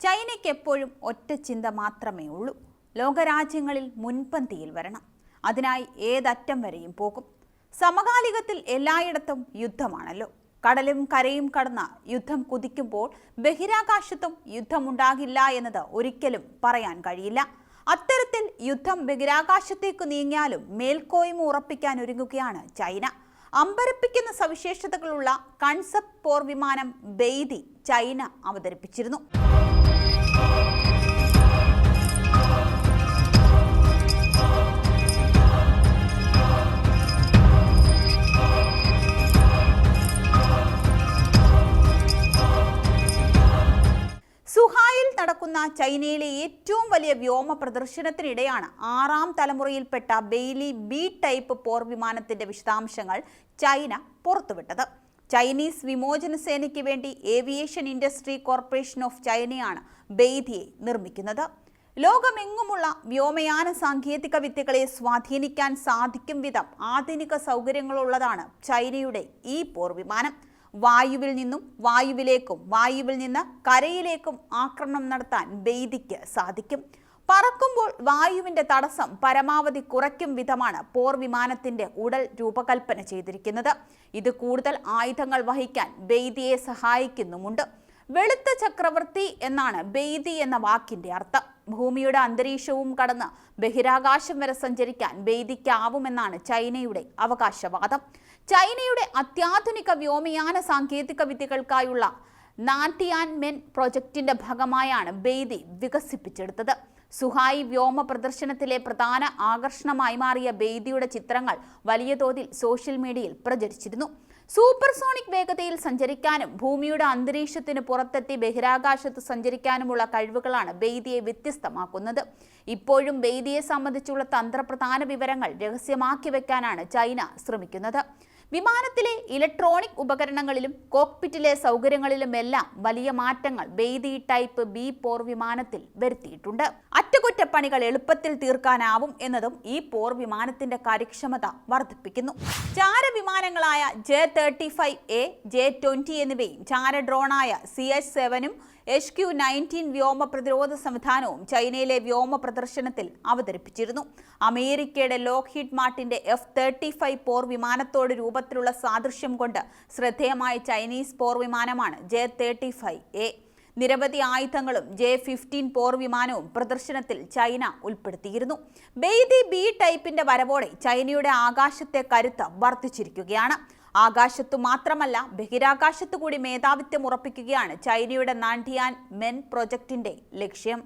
ചൈനയ്ക്ക് എപ്പോഴും ഒറ്റ ചിന്ത മാത്രമേ ഉള്ളൂ. ലോകരാജ്യങ്ങളിൽ മുൻപന്തിയിൽ വരണം. അതിനായി ഏതറ്റം വരെയും പോകും. സമകാലികത്തിൽ എല്ലായിടത്തും യുദ്ധമാണല്ലോ. കടലും കരയും കടന്ന യുദ്ധം കുതിക്കുമ്പോൾ ബഹിരാകാശത്തും യുദ്ധമുണ്ടാകില്ല എന്നത് ഒരിക്കലും പറയാൻ കഴിയില്ല. അത്തരത്തിൽ യുദ്ധം ബഹിരാകാശത്തേക്ക് നീങ്ങിയാലും മേൽക്കോയ്മ ഉറപ്പിക്കാൻ ഒരുങ്ങുകയാണ് ചൈന. അമ്പരപ്പിക്കുന്ന സവിശേഷതകളുള്ള കൺസെപ്റ്റ് പോർ വിമാനം ബെയ്തി ചൈന അവതരിപ്പിച്ചിരുന്നു. നടക്കുന്ന ചൈനയിലെ ഏറ്റവും വലിയ വ്യോമ പ്രദർശനത്തിനിടെയാണ് ആറാം തലമുറയിൽപ്പെട്ട ബെയ്ലി ബി ടൈപ്പ് പോർ വിമാനത്തിന്റെ വിശദാംശങ്ങൾ ചൈന പുറത്തുവിട്ടത്. ചൈനീസ് വിമോചന സേനയ്ക്ക് വേണ്ടി ഏവിയേഷൻ ഇൻഡസ്ട്രി കോർപ്പറേഷൻ ഓഫ് ചൈനയാണ് ബെയ്തിയെ നിർമ്മിക്കുന്നത്. ലോകമെങ്ങുമുള്ള വ്യോമയാന സാങ്കേതിക വിദ്യകളെ സ്വാധീനിക്കാൻ സാധിക്കും വിധം ആധുനിക സൗകര്യങ്ങളുള്ളതാണ് ചൈനയുടെ ഈ പോർ വിമാനം. വായുവിൽ നിന്നും വായുവിലേക്കും വായുവിൽ നിന്ന് കരയിലേക്കും ആക്രമണം നടത്താൻ ബെയ്തിക്ക് സാധിക്കും. പറക്കുമ്പോൾ വായുവിന്റെ തടസ്സം പരമാവധി കുറയ്ക്കും വിധമാണ് പോർ വിമാനത്തിന്റെ ഉടൽ രൂപകൽപ്പന ചെയ്തിരിക്കുന്നത്. ഇത് കൂടുതൽ ആയുധങ്ങൾ വഹിക്കാൻ ബെയ്തിയെ സഹായിക്കുന്നുമുണ്ട്. വെളുത്ത ചക്രവർത്തി എന്നാണ് ബെയ്തി എന്ന വാക്കിന്റെ അർത്ഥം. ഭൂമിയുടെ അന്തരീക്ഷവും കടന്ന് ബഹിരാകാശം വരെ സഞ്ചരിക്കാൻ വേദിക്കാവുമെന്നാണ് ചൈനയുടെ അവകാശവാദം. ചൈനയുടെ അത്യാധുനിക വ്യോമയാന സാങ്കേതിക വിദ്യകൾക്കായുള്ള നാട്ടിയാൻ മെൻ പ്രൊജക്ടിന്റെ ഭാഗമായാണ് ബേദി വികസിപ്പിച്ചെടുത്തത്. സുഹായി വ്യോമ പ്രദർശനത്തിലെ പ്രധാന ആകർഷണമായി മാറിയ ബേദിയുടെ ചിത്രങ്ങൾ വലിയ തോതിൽ സോഷ്യൽ മീഡിയയിൽ പ്രചരിച്ചിരുന്നു. സൂപ്പർസോണിക് വേഗതയിൽ സഞ്ചരിക്കാനും ഭൂമിയുടെ അന്തരീക്ഷത്തിന് പുറത്തെത്തി ബഹിരാകാശത്ത് സഞ്ചരിക്കാനുമുള്ള കഴിവുകളാണ് ബേദിയെ വ്യത്യസ്തമാക്കുന്നത്. ഇപ്പോഴും ബേദിയെ സംബന്ധിച്ചുള്ള തന്ത്രപ്രധാന വിവരങ്ങൾ രഹസ്യമാക്കി വെക്കാനാണ് ചൈന ശ്രമിക്കുന്നത്. വിമാനത്തിലെ ഇലക്ട്രോണിക് ഉപകരണങ്ങളിലും കോക്പിറ്റിലെ സൗകര്യങ്ങളിലുമെല്ലാം വലിയ മാറ്റങ്ങൾ ബെയ്തി ടൈപ്പ് ബി പോർ വിമാനത്തിൽ വരുത്തിയിട്ടുണ്ട്. അറ്റകുറ്റപ്പണികൾ എളുപ്പത്തിൽ തീർക്കാനാവും എന്നതും ഈ പോർ വിമാനത്തിന്റെ കാര്യക്ഷമത വർദ്ധിപ്പിക്കുന്നു. ചാരവിമാനങ്ങളായ J thirty five A J twenty എന്നിവയും ചാര ഡ്രോണായ സി എച്ച് സെവനും എച്ച് ക്യു നയന്റീൻ വ്യോമ പ്രതിരോധ സംവിധാനവും ചൈനയിലെ വ്യോമ പ്രദർശനത്തിൽ അവതരിപ്പിച്ചിരുന്നു. അമേരിക്കയുടെ ലോക്ഹീഡ് മാർട്ടിന്റെ എഫ് തേർട്ടി ഫൈവ് പോർ വിമാനത്തോട് രൂപത്തിലുള്ള സാദൃശ്യം കൊണ്ട് ശ്രദ്ധേയമായ ചൈനീസ് പോർ വിമാനമാണ് ജെ തേർട്ടി ഫൈവ് എ. നിരവധി ആയുധങ്ങളും ജെ ഫിഫ്റ്റീൻ പോർ വിമാനവും പ്രദർശനത്തിൽ ചൈന ഉൾപ്പെടുത്തിയിരുന്നു. ബെയ്തി ബി ടൈപ്പിന്റെ വരവോടെ ചൈനയുടെ ആകാശത്തെ കരുത്ത് വർദ്ധിച്ചിരിക്കുകയാണ്. ആകാശത്തു മാത്രമല്ല ബഹിരാകാശത്തു കൂടി മേധാവിത്വം ഉറപ്പിക്കുകയാണ് ചൈനയുടെ നാൻഡിയാൻ മെൻ പ്രൊജക്ടിന്റെ ലക്ഷ്യം.